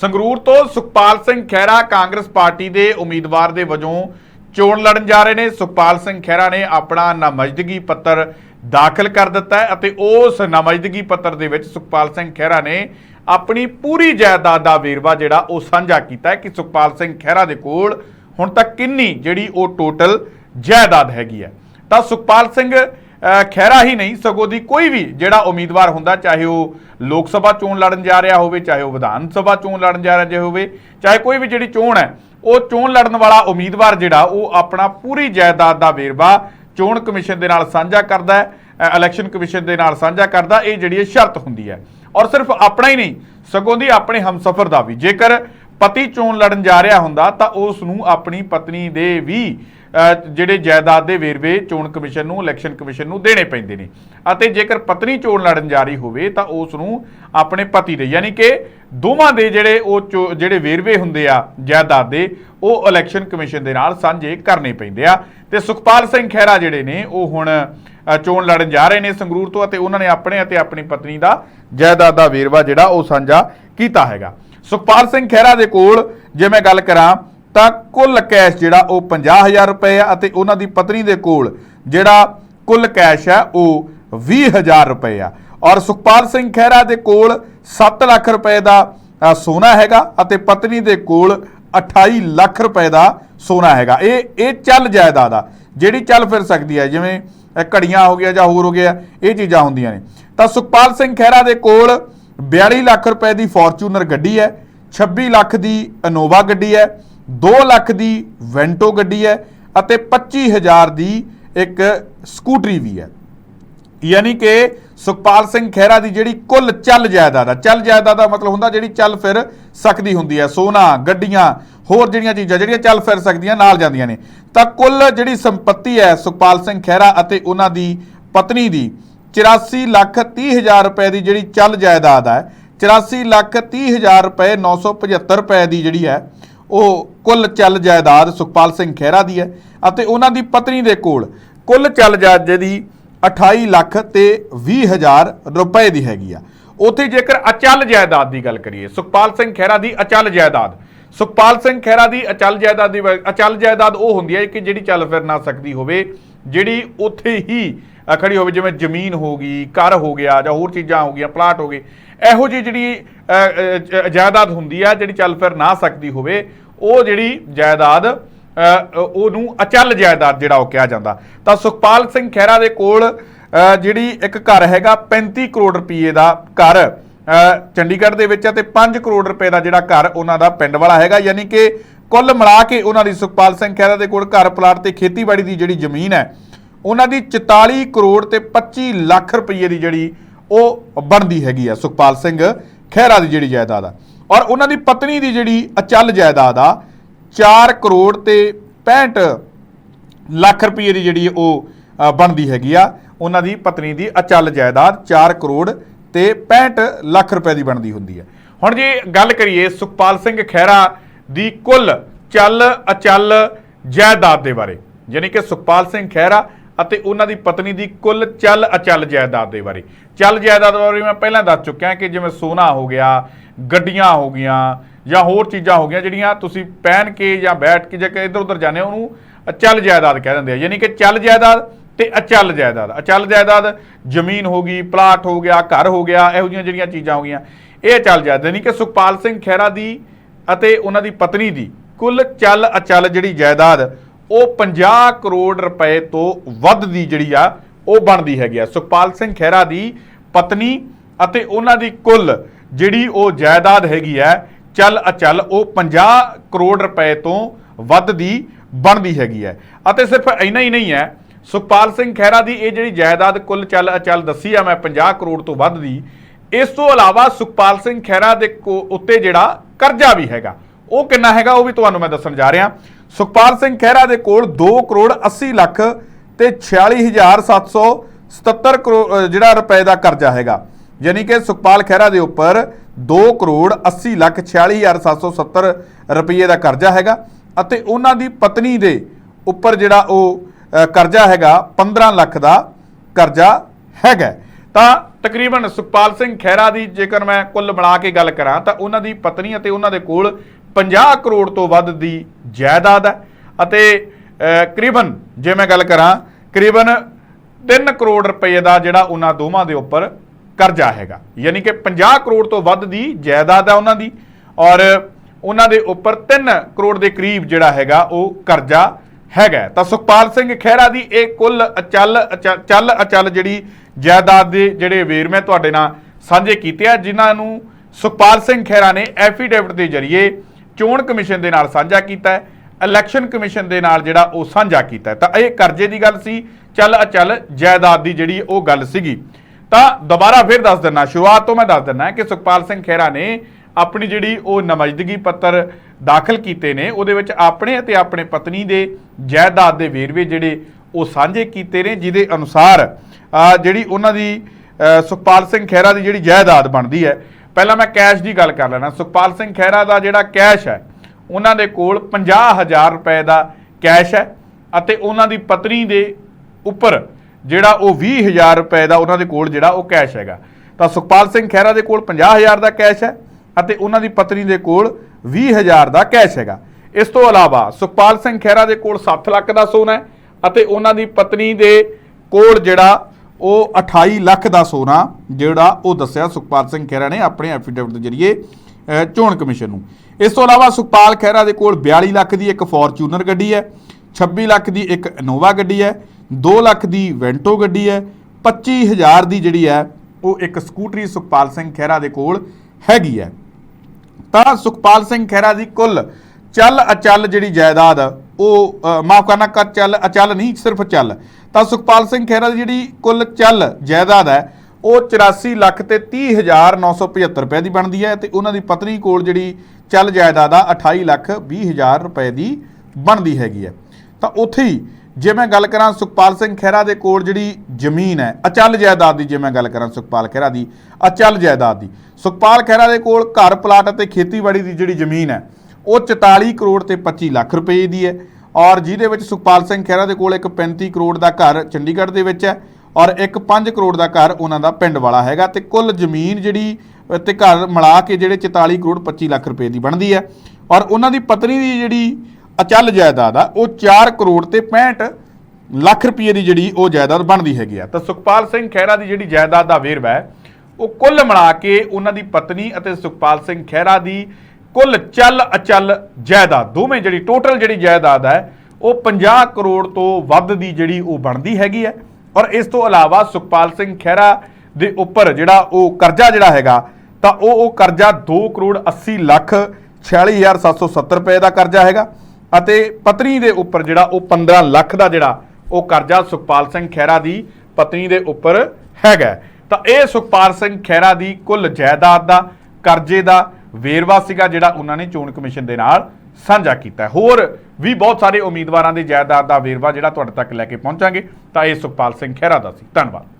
ਸੰਗਰੂਰ ਤੋਂ ਸੁਖਪਾਲ ਸਿੰਘ ਖਹਿਰਾ ਕਾਂਗਰਸ ਪਾਰਟੀ ਦੇ ਉਮੀਦਵਾਰ ਦੇ ਵਜੋਂ ਚੋਣ ਲੜਨ ਜਾ ਰਹੇ ਨੇ। ਸੁਖਪਾਲ ਸਿੰਘ ਖਹਿਰਾ ਨੇ ਆਪਣਾ ਨਾਮਜ਼ਦਗੀ ਪੱਤਰ ਦਾਖਲ ਕਰ ਦਿੱਤਾ ਹੈ ਅਤੇ ਉਸ ਨਾਮਜ਼ਦਗੀ ਪੱਤਰ ਦੇ ਵਿੱਚ ਸੁਖਪਾਲ ਸਿੰਘ ਖਹਿਰਾ ਨੇ ਆਪਣੀ ਪੂਰੀ ਜਾਇਦਾਦ ਦਾ ਵੇਰਵਾ ਜਿਹੜਾ ਉਹ ਸਾਂਝਾ ਕੀਤਾ ਹੈ ਕਿ ਸੁਖਪਾਲ ਸਿੰਘ ਖਹਿਰਾ ਦੇ ਕੋਲ ਹੁਣ ਤੱਕ ਕਿੰਨੀ ਜਿਹੜੀ ਉਹ ਟੋਟਲ ਜਾਇਦਾਦ ਹੈਗੀ ਹੈ। ਤਾਂ ਸੁਖਪਾਲ ਸਿੰਘ ਖਹਿਰਾ ਹੀ ਨਹੀਂ, ਸਗੋਂ ਦੀ ਕੋਈ ਵੀ ਜਿਹੜਾ ਉਮੀਦਵਾਰ ਹੁੰਦਾ, ਚਾਹੇ ਉਹ ਲੋਕ ਸਭਾ ਚੋਣ ਲੜਨ ਜਾ ਰਿਹਾ ਹੋਵੇ, ਚਾਹੇ ਉਹ ਵਿਧਾਨ ਸਭਾ ਚੋਣ ਲੜਨ ਜਾ ਰਿਹਾ ਹੋਵੇ, ਚਾਹੇ ਕੋਈ ਵੀ ਜਿਹੜੀ ਚੋਣ ਹੈ, ਉਹ ਚੋਣ ਲੜਨ ਵਾਲਾ ਉਮੀਦਵਾਰ ਜਿਹੜਾ, ਉਹ ਆਪਣਾ ਪੂਰੀ ਜਾਇਦਾਦ ਦਾ ਵੇਰਵਾ ਚੋਣ ਕਮਿਸ਼ਨ ਦੇ ਨਾਲ ਸਾਂਝਾ ਕਰਦਾ ਹੈ ਇਲੈਕਸ਼ਨ ਕਮਿਸ਼ਨ ਦੇ ਨਾਲ ਸਾਂਝਾ ਕਰਦਾ, ਇਹ ਜਿਹੜੀ ਇਹ ਸ਼ਰਤ ਹੁੰਦੀ ਹੈ। ਔਰ ਸਿਰਫ ਆਪਣਾ ਹੀ ਨਹੀਂ, ਸਗੋਂ ਦੀ ਆਪਣੇ ਹਮਸਫਰ ਦਾ ਵੀ। ਜੇਕਰ ਪਤੀ ਚੋਣ ਲੜਨ ਜਾ ਰਿਹਾ ਹੁੰਦਾ, ਤਾਂ ਉਸ ਨੂੰ ਆਪਣੀ ਪਤਨੀ ਦੇ ਵੀ ਜਿਹੜੇ ਜਾਇਦਾਦ ਦੇ ਵੇਰਵੇ ਚੋਣ ਕਮਿਸ਼ਨ ਨੂੰ, ਇਲੈਕਸ਼ਨ ਕਮਿਸ਼ਨ ਨੂੰ ਦੇਣੇ ਪੈਂਦੇ ਨੇ। ਅਤੇ ਜੇਕਰ ਪਤਨੀ ਚੋਣ ਲੜਨ ਜਾ ਰਹੀ ਹੋਵੇ, ਤਾਂ ਉਸ ਨੂੰ ਆਪਣੇ ਪਤੀ ਦੇ, ਯਾਨੀ ਕਿ ਦੋਵਾਂ ਦੇ ਜਿਹੜੇ ਉਹ ਚੋ- ਜਿਹੜੇ ਵੇਰਵੇ ਹੁੰਦੇ ਆ ਜਾਇਦਾਦ ਦੇ, ਉਹ ਇਲੈਕਸ਼ਨ ਕਮਿਸ਼ਨ ਦੇ ਨਾਲ ਸਾਂਝੇ ਕਰਨੇ ਪੈਂਦੇ ਆ। ਤੇ ਸੁਖਪਾਲ ਸਿੰਘ ਖਹਿਰਾ ਜਿਹੜੇ ਨੇ, ਉਹ ਹੁਣ ਚੋਣ ਲੜਨ ਜਾ ਰਹੇ ਨੇ ਸੰਗਰੂਰ ਤੋਂ ਅਤੇ ਉਹਨਾਂ ਨੇ ਆਪਣੇ ਅਤੇ ਆਪਣੀ ਪਤਨੀ ਦਾ ਜਾਇਦਾਦ ਦਾ ਵੇਰਵਾ ਜਿਹੜਾ ਉਹ ਸਾਂਝਾ ਕੀਤਾ ਹੈਗਾ। ਸੁਖਪਾਲ ਸਿੰਘ ਖਹਿਰਾ ਦੇ ਕੋਲ ਜੇ ਮੈਂ ਗੱਲ ਕਰਾਂ ਤਾਂ ਕੁੱਲ ਕੈਸ਼ ਜਿਹੜਾ ਉਹ 50000 ਰੁਪਏ ਆ ਅਤੇ ਉਹਨਾਂ ਦੀ ਪਤਨੀ ਦੇ ਕੋਲ ਜਿਹੜਾ ਕੁੱਲ ਕੈਸ਼ ਹੈ ਉਹ 20000 ਰੁਪਏ ਆ। ਔਰ ਸੁਖਪਾਲ ਸਿੰਘ ਖਹਿਰਾ ਦੇ ਕੋਲ 7 ਲੱਖ ਰੁਪਏ ਦਾ ਸੋਨਾ ਹੈਗਾ ਅਤੇ ਪਤਨੀ ਦੇ ਕੋਲ 28 ਲੱਖ ਰੁਪਏ ਦਾ ਸੋਨਾ ਹੈਗਾ। ਇਹ ਇਹ ਚੱਲ ਜਾਇਦਾਦ ਆ, ਜਿਹੜੀ ਚੱਲ ਫਿਰ ਸਕਦੀ ਹੈ ਜਿਵੇਂ ਘੜੀਆਂ ਹੋ ਗਿਆ ਜਾਂ ਹੋਰ ਹੋ ਗਿਆ, ਇਹ ਚੀਜ਼ਾਂ ਹੁੰਦੀਆਂ ਨੇ। ਤਾਂ ਸੁਖਪਾਲ ਸਿੰਘ ਖਹਿਰਾ ਦੇ ਕੋਲ 42 ਲੱਖ ਰੁਪਏ ਦੀ ਫੋਰਚੂਨਰ ਗੱਡੀ ਹੈ 26 ਲੱਖ ਦੀ ਇਨੋਵਾ ਗੱਡੀ ਹੈ 2 ਲੱਖ ਦੀ ਵੈਂਟੋ ਗੱਡੀ ਹੈ ਅਤੇ 25000 ਦੀ ਇੱਕ ਸਕੂਟਰੀ ਵੀ ਹੈ। ਯਾਨੀ ਕਿ ਸੁਖਪਾਲ ਸਿੰਘ ਖਹਿਰਾ ਦੀ ਜਿਹੜੀ ਕੁੱਲ ਚੱਲ ਜਾਇਦਾਦ ਆ, ਚੱਲ ਜਾਇਦਾਦ ਦਾ ਮਤਲਬ ਹੁੰਦਾ ਜਿਹੜੀ ਚੱਲ ਫਿਰ ਸਕਦੀ ਹੁੰਦੀ ਹੈ। ਸੋਨਾ, ਗੱਡੀਆਂ, ਹੋਰ ਜਿਹੜੀਆਂ ਚੀਜ਼ਾਂ, ਜਿਹੜੀਆਂ ਚੱਲ ਫਿਰ ਸਕਦੀਆਂ, ਨਾਲ ਜਾਂਦੀਆਂ ਨੇ। ਤਾਂ ਕੁੱਲ ਜਿਹੜੀ ਸੰਪਤੀ ਹੈ ਸੁਖਪਾਲ ਸਿੰਘ ਖਹਿਰਾ ਅਤੇ ਉਹਨਾਂ ਦੀ ਪਤਨੀ ਦੀ 84 ਲੱਖ 30 ਹਜ਼ਾਰ ਰੁਪਏ ਦੀ ਜਿਹੜੀ ਚੱਲ ਜਾਇਦਾਦ ਹੈ 84 ਲੱਖ 30 ਹਜ਼ਾਰ ਰੁਪਏ 975 ਰੁਪਏ ਦੀ ਜਿਹੜੀ ਹੈ ਉਹ ਕੁੱਲ ਚੱਲ ਜਾਇਦਾਦ ਸੁਖਪਾਲ ਸਿੰਘ ਖਹਿਰਾ ਦੀ ਹੈ ਅਤੇ ਉਹਨਾਂ ਦੀ ਪਤਨੀ ਦੇ ਕੋਲ ਕੁੱਲ ਚੱਲ ਜਾਇਦਾਦ ਦੀ 28 ਲੱਖ ਤੇ 20 ਹਜ਼ਾਰ ਰੁਪਏ ਦੀ ਹੈਗੀ ਆ। ਉਥੇ ਜੇਕਰ ਅਚਲ ਜਾਇਦਾਦ ਦੀ ਗੱਲ ਕਰੀਏ, ਸੁਖਪਾਲ ਸਿੰਘ ਖਹਿਰਾ ਦੀ ਅਚਲ ਜਾਇਦਾਦ। ਸੁਖਪਾਲ ਸਿੰਘ ਖਹਿਰਾ ਦੀ ਅਚਲ ਜਾਇਦਾਦ ਦੀ ਵ- ਅਚਲ ਜਾਇਦਾਦ ਉਹ ਹੁੰਦੀ ਹੈ ਕਿ ਜਿਹੜੀ ਚੱਲ ਫਿਰ ਨਾ ਸਕਦੀ ਹੋਵੇ, ਜਿਹੜੀ ਉੱਥੇ ਹੀ ਖੜੀ ਹੋਵੇ, ਜਿਵੇਂ ਜ਼ਮੀਨ ਹੋ ਗਈ, ਘਰ ਹੋ ਗਿਆ ਜਾਂ ਹੋਰ ਚੀਜ਼ਾਂ ਹੋ ਗਈਆਂ, ਪਲਾਟ ਹੋ ਗਏ, ਇਹੋ ਜਿਹੀ ਜਿਹੜੀ ਜਾਇਦਾਦ ਹੁੰਦੀ ਆ ਜਿਹੜੀ ਚੱਲ ਫਿਰ ਨਾ ਸਕਦੀ ਹੋਵੇ, ਉਹ ਜਿਹੜੀ ਜਾਇਦਾਦ ਉਹਨੂੰ ਅਚਲ ਜਾਇਦਾਦ ਜਿਹੜਾ ਉਹ ਕਿਹਾ ਜਾਂਦਾ। ਤਾਂ ਸੁਖਪਾਲ ਸਿੰਘ ਖਹਿਰਾ ਦੇ ਕੋਲ ਜਿਹੜੀ ਇੱਕ ਘਰ ਹੈਗਾ 35 ਕਰੋੜ ਰੁਪਏ ਦਾ ਘਰ ਚੰਡੀਗੜ੍ਹ ਦੇ ਵਿੱਚ ਹੈ ਤੇ 5 ਕਰੋੜ ਰੁਪਏ ਦਾ ਜਿਹੜਾ ਘਰ ਉਹਨਾਂ ਦਾ ਪਿੰਡ ਵਾਲਾ ਹੈਗਾ, ਯਾਨੀ ਕਿ ਕੁੱਲ ਮਿਲਾ ਕੇ ਉਹਨਾਂ ਦੀ ਸੁਖਪਾਲ ਸਿੰਘ ਖਹਿਰਾ ਦੇ ਕੋਲ ਘਰ, ਪਲਾਟ ਤੇ ਖੇਤੀਬਾੜੀ ਦੀ ਜਿਹੜੀ ਜ਼ਮੀਨ ਹੈ ਉਹਨਾਂ ਦੀ 44 ਕਰੋੜ ਤੇ 25 ਲੱਖ ਰੁਪਏ ਦੀ ਜਿਹੜੀ ਉਹ ਬਣਦੀ ਹੈਗੀ ਆ ਸੁਖਪਾਲ ਸਿੰਘ ਖਹਿਰਾ ਦੀ ਜਿਹੜੀ ਜਾਇਦਾਦ ਆ। ਔਰ ਉਹਨਾਂ ਦੀ ਪਤਨੀ ਦੀ ਜਿਹੜੀ ਅਚਲ ਜਾਇਦਾਦ ਆ 4 ਕਰੋੜ ਤੇ 65 ਲੱਖ ਰੁਪਏ ਦੀ ਜਿਹੜੀ ਉਹ ਬਣਦੀ ਹੈਗੀ ਆ। ਉਹਨਾਂ ਦੀ ਪਤਨੀ ਦੀ ਅਚਲ ਜਾਇਦਾਦ 4 ਕਰੋੜ ਤੇ 65 ਲੱਖ ਰੁਪਏ ਦੀ ਬਣਦੀ ਹੁੰਦੀ ਹੈ ਹੁਣ ਜੇ ਗੱਲ ਕਰੀਏ ਸੁਖਪਾਲ ਸਿੰਘ ਖਹਿਰਾ ਦੀ ਕੁੱਲ ਚੱਲ ਅਚਲ ਜਾਇਦਾਦ ਦੇ ਬਾਰੇ, ਯਾਨੀ ਕਿ ਸੁਖਪਾਲ ਸਿੰਘ ਖਹਿਰਾ ਅਤੇ ਉਹਨਾਂ ਦੀ ਪਤਨੀ ਦੀ ਕੁੱਲ ਚੱਲ ਅਚਲ ਜਾਇਦਾਦ ਦੇ ਬਾਰੇ। ਚੱਲ ਜਾਇਦਾਦ ਬਾਰੇ ਮੈਂ ਪਹਿਲਾਂ ਦੱਸ ਚੁੱਕਿਆ ਕਿ ਜਿਵੇਂ ਸੋਨਾ ਹੋ ਗਿਆ, ਗੱਡੀਆਂ ਹੋ ਗਈਆਂ ਜਾਂ ਹੋਰ ਚੀਜ਼ਾਂ ਹੋ ਗਈਆਂ ਜਿਹੜੀਆਂ ਤੁਸੀਂ ਪਹਿਨ ਕੇ ਜਾਂ ਬੈਠ ਕੇ ਜੇ ਇੱਧਰ ਉੱਧਰ ਜਾਂਦੇ ਹੋ, ਉਹਨੂੰ ਅਚਲ ਜਾਇਦਾਦ ਕਹਿ ਦਿੰਦੇ ਆ। ਯਾਨੀ ਕਿ ਚੱਲ ਜਾਇਦਾਦ ਤੇ ਅਚਲ ਜਾਇਦਾਦ। ਅਚਲ ਜਾਇਦਾਦ ਜ਼ਮੀਨ ਹੋ ਗਈ, ਪਲਾਟ ਹੋ ਗਿਆ, ਘਰ ਹੋ ਗਿਆ, ਇਹੋ ਜਿਹੀਆਂ ਜਿਹੜੀਆਂ ਚੀਜ਼ਾਂ ਹੋ ਗਈਆਂ, ਇਹ ਚੱਲ ਜਾਇਦਾਦ। ਯਾਨੀ ਕਿ ਸੁਖਪਾਲ ਸਿੰਘ ਖਹਿਰਾ ਦੀ ਅਤੇ ਉਹਨਾਂ ਦੀ ਪਤਨੀ ਦੀ ਕੁੱਲ ਚੱਲ ਅਚਲ ਜਿਹੜੀ ਜਾਇਦਾਦ ਉਹ 50 ਕਰੋੜ ਰੁਪਏ ਤੋਂ ਵੱਧ ਦੀ ਜਿਹੜੀ ਆ, ਉਹ ਬਣਦੀ ਹੈਗੀ ਆ। ਸੁਖਪਾਲ ਸਿੰਘ ਖਹਿਰਾ ਦੀ ਪਤਨੀ ਅਤੇ ਉਹਨਾਂ ਦੀ ਕੁੱਲ ਜਿਹੜੀ ਉਹ ਜਾਇਦਾਦ ਹੈਗੀ ਹੈ ਚੱਲ ਅਚਲ ਉਹ 50 ਕਰੋੜ ਰੁਪਏ ਤੋਂ ਵੱਧ ਦੀ ਬਣਦੀ ਹੈਗੀ ਹੈ ਅਤੇ ਸਿਰਫ ਇੰਨਾ ਹੀ ਨਹੀਂ ਹੈ, ਸੁਖਪਾਲ ਸਿੰਘ ਖਹਿਰਾ ਦੀ ਇਹ ਜਿਹੜੀ ਜਾਇਦਾਦ ਕੁੱਲ ਚੱਲ ਅਚਲ ਦੱਸੀ ਆ ਮੈਂ 50 ਕਰੋੜ ਤੋਂ ਵੱਧ ਦੀ, ਇਸ ਤੋਂ ਇਲਾਵਾ ਸੁਖਪਾਲ ਸਿੰਘ ਖਹਿਰਾ ਦੇ ਕੋ- ਉੱਤੇ ਜਿਹੜਾ ਕਰਜ਼ਾ ਵੀ ਹੈਗਾ। ਉਹ ਕਿੰਨਾ ਹੈਗਾ ਉਹ ਵੀ ਤੁਹਾਨੂੰ ਮੈਂ ਦੱਸਣ ਜਾ ਰਿਹਾ। ਸੁਖਪਾਲ ਸਿੰਘ ਖਹਿਰਾ ਦੇ ਕੋਲ 2 ਕਰੋੜ 80 ਲੱਖ ਤੇ 46777 ਕਰੋੜ ਅ, ਜਿਹੜਾ ਰੁਪਏ ਦਾ ਕਰਜ਼ਾ ਹੈਗਾ। ਯਾਨੀ ਕਿ ਸੁਖਪਾਲ ਖਹਿਰਾ ਦੇ ਉੱਪਰ 2 ਕਰੋੜ 80 ਲੱਖ 46770 ਰੁਪਏ ਦਾ ਕਰਜ਼ਾ ਹੈਗਾ ਅਤੇ ਉਹਨਾਂ ਦੀ ਪਤਨੀ ਦੇ ਉੱਪਰ ਜਿਹੜਾ ਉਹ ਕਰਜ਼ਾ ਹੈਗਾ 15 ਲੱਖ ਦਾ ਕਰਜ਼ਾ ਹੈਗਾ। ਤਾਂ ਤਕਰੀਬਨ ਸੁਖਪਾਲ ਸਿੰਘ ਖਹਿਰਾ ਦੀ ਜੇਕਰ ਮੈਂ ਕੁੱਲ ਬਣਾ ਕੇ ਗੱਲ ਕਰਾਂ ਤਾਂ ਉਹਨਾਂ ਦੀ ਪਤਨੀ ਅਤੇ ਉਹਨਾਂ ਦੇ ਕੋਲ 50 ਕਰੋੜ ਤੋਂ ਵੱਧ ਦੀ ਜਾਇਦਾਦ ਹੈ ਅਤੇ ਕਰੀਬਨ ਜੇ ਮੈਂ ਗੱਲ ਕਰਾਂ, ਕਰੀਬਨ 3 ਕਰੋੜ ਰੁਪਏ ਦਾ ਜਿਹੜਾ ਉਹਨਾਂ ਦੋਵਾਂ ਦੇ ਉੱਪਰ ਕਰਜ਼ਾ ਹੈਗਾ। ਯਾਨੀ ਕਿ 50 ਕਰੋੜ ਤੋਂ ਵੱਧ ਦੀ ਜਾਇਦਾਦ ਹੈ ਉਹਨਾਂ ਦੀ ਔਰ ਉਹਨਾਂ ਦੇ ਉੱਪਰ 3 ਕਰੋੜ ਦੇ ਕਰੀਬ ਜਿਹੜਾ ਹੈਗਾ ਉਹ ਕਰਜ਼ਾ ਹੈਗਾ ਤਾਂ ਸੁਖਪਾਲ ਸਿੰਘ ਖਹਿਰਾ ਦੀ ਇਹ ਕੁੱਲ ਅਚਲ ਅਚ- ਚੱਲ ਅਚਲ ਜਿਹੜੀ ਜਾਇਦਾਦ ਦੇ ਜਿਹੜੇ ਵੇਰ ਮੈਂ ਤੁਹਾਡੇ ਨਾਲ ਸਾਂਝੇ ਕੀਤੇ ਆ, ਜਿਨ੍ਹਾਂ ਨੂੰ ਸੁਖਪਾਲ ਸਿੰਘ ਖਹਿਰਾ ਨੇ ਐਫੀਡੇਵਿਟ ਦੇ ਜ਼ਰੀਏ ਚੋਣ ਕਮਿਸ਼ਨ ਦੇ ਨਾਲ ਸਾਂਝਾ ਕੀਤਾ ਹੈ, ਇਲੈਕਸ਼ਨ ਕਮਿਸ਼ਨ ਦੇ ਨਾਲ ਜਿਹੜਾ ਉਹ ਸਾਂਝਾ ਕੀਤਾ ਤਾਂ ਇਹ ਕਰਜ਼ੇ ਦੀ ਗੱਲ ਸੀ, ਚੱਲ ਅਚਲ ਜਾਇਦਾਦ ਦੀ ਜਿਹੜੀ ਉਹ ਗੱਲ ਸੀਗੀ। ਤਾਂ ਦੁਬਾਰਾ ਫਿਰ ਦੱਸ ਦਿੰਨਾ, ਸ਼ੁਰੂਆਤ ਤੋਂ ਮੈਂ ਦੱਸ ਦਿੰਨਾ ਕਿ ਸੁਖਪਾਲ ਸਿੰਘ ਖਹਿਰਾ ਨੇ ਆਪਣੀ ਜਿਹੜੀ ਉਹ ਨਮਜ਼ਦਗੀ ਪੱਤਰ ਦਾਖਲ ਕੀਤੇ ਨੇ, ਉਹਦੇ ਵਿੱਚ ਆਪਣੇ ਅਤੇ ਆਪਣੇ ਪਤਨੀ ਦੇ ਜਾਇਦਾਦ ਦੇ ਵੇਰਵੇ ਜਿਹੜੇ ਉਹ ਸਾਂਝੇ ਕੀਤੇ ਨੇ, ਜਿਹਦੇ ਅਨੁਸਾਰ ਜਿਹੜੀ ਉਹਨਾਂ ਦੀ ਸੁਖਪਾਲ ਸਿੰਘ ਖਹਿਰਾ ਦੀ ਜਿਹੜੀ ਜਾਇਦਾਦ ਬਣਦੀ ਹੈ ਪਹਿਲਾਂ ਮੈਂ ਕੈਸ਼ ਦੀ ਗੱਲ ਕਰ ਲੈਣਾ। ਸੁਖਪਾਲ ਸਿੰਘ ਖਹਿਰਾ ਦਾ ਜਿਹੜਾ ਕੈਸ਼ ਹੈ, ਉਹਨਾਂ ਦੇ ਕੋਲ 50000 ਰੁਪਏ ਦਾ ਕੈਸ਼ ਹੈ ਅਤੇ ਉਹਨਾਂ ਦੀ ਪਤਨੀ ਦੇ ਉੱਪਰ ਜਿਹੜਾ ਉਹ 20000 ਰੁਪਏ ਦਾ ਉਹਨਾਂ ਦੇ ਕੋਲ ਜਿਹੜਾ ਉਹ ਕੈਸ਼ ਹੈਗਾ। ਤਾਂ ਸੁਖਪਾਲ ਸਿੰਘ ਖਹਿਰਾ ਦੇ ਕੋਲ 50000 ਦਾ ਕੈਸ਼ ਹੈ ਅਤੇ ਉਹਨਾਂ ਦੀ ਪਤਨੀ ਦੇ ਕੋਲ 20000 ਦਾ ਕੈਸ਼ ਹੈਗਾ। ਇਸ ਤੋਂ ਇਲਾਵਾ ਸੁਖਪਾਲ ਸਿੰਘ ਖਹਿਰਾ ਦੇ ਕੋਲ 7 ਲੱਖ ਦਾ ਸੋਨਾ ਹੈ ਅਤੇ ਉਹਨਾਂ ਦੀ ਪਤਨੀ ਦੇ ਕੋਲ ਜਿਹੜਾ ਉਹ 28 ਲੱਖ ਦਾ ਸੋਨਾ ਜਿਹੜਾ ਉਹ ਦੱਸਿਆ ਸੁਖਪਾਲ ਸਿੰਘ ਖਹਿਰਾ ਨੇ ਆਪਣੇ ਐਫੀਡੇਵਿਟ ਦੇ ਜ਼ਰੀਏ ਚੋਣ ਕਮਿਸ਼ਨ ਨੂੰ। ਇਸ ਤੋਂ ਇਲਾਵਾ ਸੁਖਪਾਲ ਖਹਿਰਾ ਦੇ ਕੋਲ 42 ਲੱਖ ਦੀ ਇੱਕ ਫੋਰਚੂਨਰ ਗੱਡੀ ਹੈ 26 ਲੱਖ ਦੀ ਇੱਕ ਇਨੋਵਾ ਗੱਡੀ ਹੈ 2 ਲੱਖ ਦੀ ਵੈਂਟੋ ਗੱਡੀ ਹੈ 25000 ਦੀ ਜਿਹੜੀ ਹੈ, ਉਹ ਇੱਕ ਸਕੂਟਰੀ ਸੁਖਪਾਲ ਸਿੰਘ ਖਹਿਰਾ ਦੇ ਕੋਲ ਹੈਗੀ ਹੈ। ਤਾਂ ਸੁਖਪਾਲ ਸਿੰਘ ਖਹਿਰਾ ਦੀ ਕੁੱਲ ਚੱਲ ਅਚੱਲ ਜਿਹੜੀ ਜਾਇਦਾਦ, ਉਹ ਮਾਫ ਕਰਨਾ ਕਰ ਚੱਲ, ਅਚੱਲ ਨਹੀਂ, ਸਿਰਫ ਚੱਲ। ਤਾਂ ਸੁਖਪਾਲ ਸਿੰਘ ਖਹਿਰਾ ਦੀ ਜਿਹੜੀ ਕੁੱਲ ਚੱਲ ਜਾਇਦਾਦ ਹੈ, ਉਹ 84 ਲੱਖ ਤੇ 30975 ਰੁਪਏ ਦੀ ਬਣਦੀ ਹੈ ਤੇ ਉਹਨਾਂ ਦੀ ਪਤਨੀ ਕੋਲ ਜਿਹੜੀ ਚੱਲ ਜਾਇਦਾਦ ਆ 28 ਲੱਖ 20 ਹਜ਼ਾਰ ਰੁਪਏ ਦੀ ਬਣਦੀ ਹੈਗੀ ਹੈ। ਤਾਂ ਉੱਥੇ ਹੀ ਜੇ ਮੈਂ ਗੱਲ ਕਰਾਂ ਸੁਖਪਾਲ ਸਿੰਘ ਖਹਿਰਾ ਦੇ ਕੋਲ ਜਿਹੜੀ ਜ਼ਮੀਨ ਹੈ, ਅਚਲ ਜਾਇਦਾਦ ਦੀ, ਜੇ ਮੈਂ ਗੱਲ ਕਰਾਂ ਸੁਖਪਾਲ ਖਹਿਰਾ ਦੀ, ਅਚਲ ਜਾਇਦਾਦ ਦੀ, ਸੁਖਪਾਲ ਖਹਿਰਾ ਦੇ ਕੋਲ ਘਰ ਪਲਾਟ ਅਤੇ ਖੇਤੀਬਾੜੀ ਦੀ ਜਿਹੜੀ ਜ਼ਮੀਨ ਹੈ ਉਹ 44 ਕਰੋੜ ਤੇ 25 ਲੱਖ ਰੁਪਏ ਦੀ ਹੈ ਔਰ ਜਿਹਦੇ ਵਿੱਚ ਸੁਖਪਾਲ ਸਿੰਘ ਖਹਿਰਾ ਦੇ ਕੋਲ ਇੱਕ 35 ਕਰੋੜ ਦਾ ਘਰ ਚੰਡੀਗੜ੍ਹ ਦੇ ਵਿੱਚ ਹੈ ਔਰ ਇੱਕ 5 ਕਰੋੜ ਦਾ ਘਰ ਉਹਨਾਂ ਦਾ ਪਿੰਡ ਵਾਲਾ ਹੈਗਾ ਤੇ ਕੁੱਲ ਜ਼ਮੀਨ ਜਿਹੜੀ ਅ, ਤੇ ਘਰ ਮਿਲਾ ਕੇ ਜਿਹੜੇ 44 ਕਰੋੜ 25 ਲੱਖ ਰੁਪਏ ਦੀ ਬਣਦੀ ਹੈ ਔਰ ਉਹਨਾਂ ਦੀ ਪਤਨੀ ਦੀ ਜਿਹੜੀ ਅਚਲ ਜਾਇਦਾਦ ਆ ਉਹ 4 ਕਰੋੜ ਤੇ 65 ਲੱਖ ਰੁਪਏ ਦੀ ਜਿਹੜੀ ਉਹ ਜਾਇਦਾਦ ਬਣਦੀ ਹੈਗੀ ਆ। ਤਾਂ ਸੁਖਪਾਲ ਸਿੰਘ ਖਹਿਰਾ ਦੀ ਜਿਹੜੀ ਜਾਇਦਾਦ ਦਾ ਵੇਰਵਾ ਹੈ ਉਹ ਕੁੱਲ ਮਿਲਾ ਕੇ ਉਹਨਾਂ ਦੀ ਪਤਨੀ ਅਤੇ ਸੁਖਪਾਲ ਸਿੰਘ ਖਹਿਰਾ ਦੀ ਕੁੱਲ ਚੱਲ ਅਚੱਲ ਜਾਇਦਾਦ, ਦੋਵੇਂ ਜਿਹੜੀ ਟੋਟਲ ਜਿਹੜੀ ਜਾਇਦਾਦ ਹੈ, ਉਹ 50 ਕਰੋੜ ਤੋਂ ਵੱਧ ਦੀ ਜਿਹੜੀ ਉਹ ਬਣਦੀ ਹੈਗੀ ਹੈ। ਔਰ ਇਸ ਤੋਂ ਇਲਾਵਾ ਸੁਖਪਾਲ ਸਿੰਘ ਖਹਿਰਾ ਦੇ ਉੱਪਰ ਜਿਹੜਾ ਉਹ ਕਰਜ਼ਾ ਜਿਹੜਾ ਹੈਗਾ, ਤਾਂ ਉਹ ਉਹ ਕਰਜ਼ਾ 2 ਕਰੋੜ 80 ਲੱਖ 46770 ਰੁਪਏ ਦਾ ਕਰਜ਼ਾ ਹੈਗਾ ਅਤੇ ਪਤਨੀ ਦੇ ਉੱਪਰ ਜਿਹੜਾ ਉਹ 15 ਲੱਖ ਦਾ ਜਿਹੜਾ ਉਹ ਕਰਜ਼ਾ ਸੁਖਪਾਲ ਸਿੰਘ ਖਹਿਰਾ ਦੀ ਪਤਨੀ ਦੇ ਉੱਪਰ ਹੈਗਾ ਤਾਂ ਇਹ ਸੁਖਪਾਲ ਸਿੰਘ ਖਹਿਰਾ ਦੀ ਕੁੱਲ ਜਾਇਦਾਦ ਦਾ, ਕਰਜ਼ੇ ਦਾ ਵੇਰਵਾ ਸੀਗਾ ਜਿਹੜਾ ਉਹਨਾਂ ਨੇ ਚੋਣ ਕਮਿਸ਼ਨ ਦੇ ਨਾਲ ਸਾਂਝਾ ਕੀਤਾ ਹੋਰ ਵੀ ਬਹੁਤ ਸਾਰੇ ਉਮੀਦਵਾਰਾਂ ਦੀ ਜਾਇਦਾਦ ਦਾ ਵੇਰਵਾ ਜਿਹੜਾ ਤੁਹਾਡੇ ਤੱਕ ਲੈ ਕੇ ਪਹੁੰਚਾਂਗੇ, ਤਾਂ ਇਹ ਸੁਖਪਾਲ ਸਿੰਘ ਖਹਿਰਾ ਦਾ ਸੀ। ਧੰਨਵਾਦ।